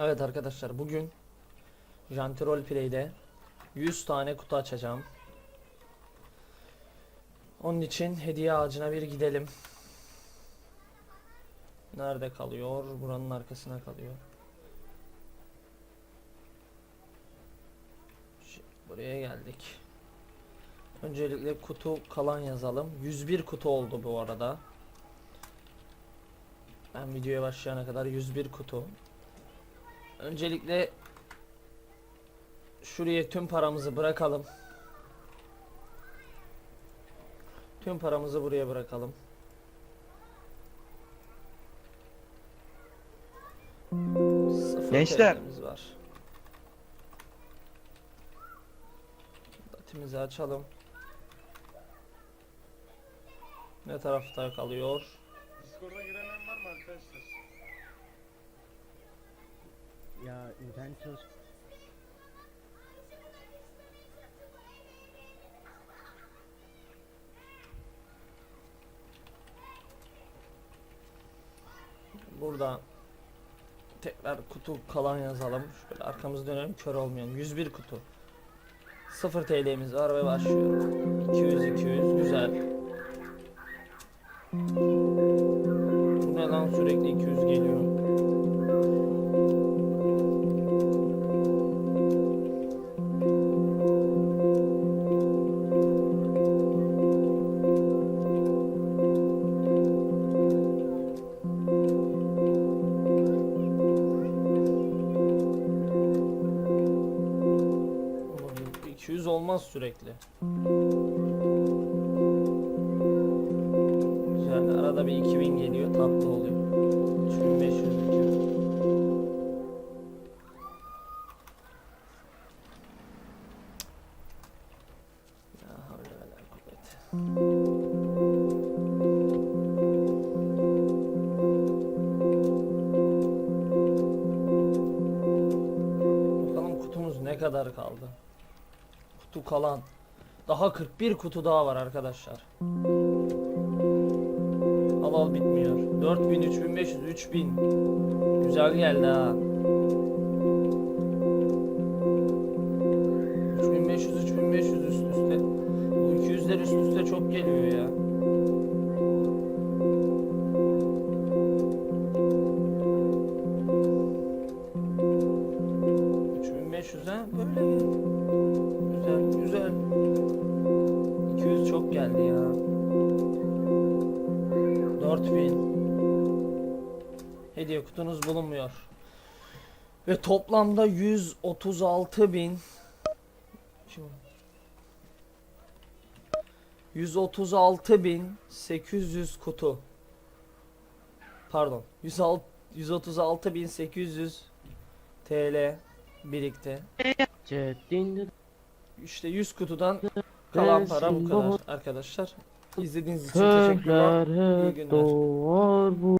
Evet arkadaşlar bugün Janti Roleplay'de 100 tane kutu açacağım. Onun için hediye ağacına bir gidelim. Nerede kalıyor? Buranın arkasına kalıyor. Şi- Buraya geldik. Öncelikle kutu kalan yazalım. 101 kutu oldu bu arada. Ben videoya başlayana kadar 101 kutu. Öncelikle şuraya tüm paramızı bırakalım. Tüm paramızı buraya bırakalım. Sıfır Gençler. Var. Datimizi açalım. Ne tarafta kalıyor? Discord'a giremeyen var mı arkadaşlar? Ya internet çalış. Burada tekrar kutu kalan yazalım. Şöyle arkamızı dönelim kör olmayalım. 101 kutu. 0 TL'miz var ve başlıyor. 200 200 güzel. 200 olmaz sürekli. Güzel. Arada bir 2000 geliyor. Tatlı oluyor. 3500 bitiyor. Ya havle ve la kuvvete. Bakalım kutumuz ne kadar kaldı. Kutu kalan. Daha 41 kutu daha var arkadaşlar. Al al bitmiyor. 4000, 3500, 3000. Güzel geldi ha. 3500, 3500 üst üste. Bu 200'ler üst üste çok geliyor ya. Geldi ya. 4000 Hediye kutunuz bulunmuyor. Ve toplamda 136 bin. 136 bin 800 kutu. Pardon. 106 136 bin 800 TL birikti. İşte 100 kutudan kalan para bu kadar arkadaşlar. İzlediğiniz için teşekkürler. İyi günler. hep doğar bu